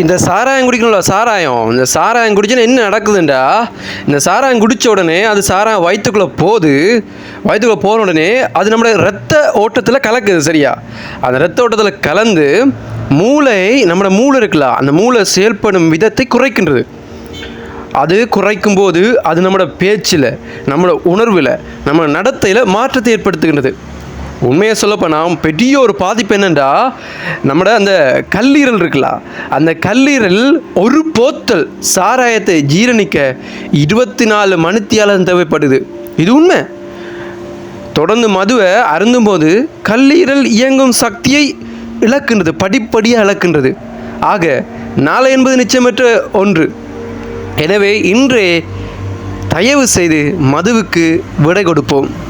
இந்த சாராயம் குடிக்கணும்ல சாராயம். இந்த சாராயம் குடிச்சுன்னா என்ன நடக்குதுண்டா? இந்த சாராயம் குடித்த உடனே அது சாராயம் வயிற்றுக்குள்ளே போகுது வயிற்றுக்குள்ளே போன உடனே அது நம்மளோட ரத்த ஓட்டத்தில் கலக்குது சரியா? அந்த ரத்த ஓட்டத்தில் கலந்து மூளை நம்மளோட மூளை இருக்குல்ல அந்த மூளை செயல்படும் விதத்தை குறைக்கின்றது. அது குறைக்கும் போது அது நம்மளோட பேச்சில் நம்மளோட உணர்வில் நம்ம நடத்தையில் மாற்றத்தை ஏற்படுத்துகின்றது. உண்மையை சொல்லப்போனால் பெரிய ஒரு பாதிப்பு என்னென்றா நம்மட அந்த கல்லீரல் இருக்குல்ல அந்த கல்லீரல் ஒரு போத்தல் சாராயத்தை ஜீரணிக்க இருபத்தி நாலு மணித்தியாலம் தேவைப்படுது. இது உண்மை. தொடர்ந்து மதுவை அருந்தும்போது கல்லீரல் இயங்கும் சக்தியை இழக்கின்றது படிப்படியாக இழக்கின்றது. ஆக நாளை என்பது நிச்சயமற்ற ஒன்று. எனவே இன்றே தயவு செய்து மதுவுக்கு விடை கொடுப்போம்.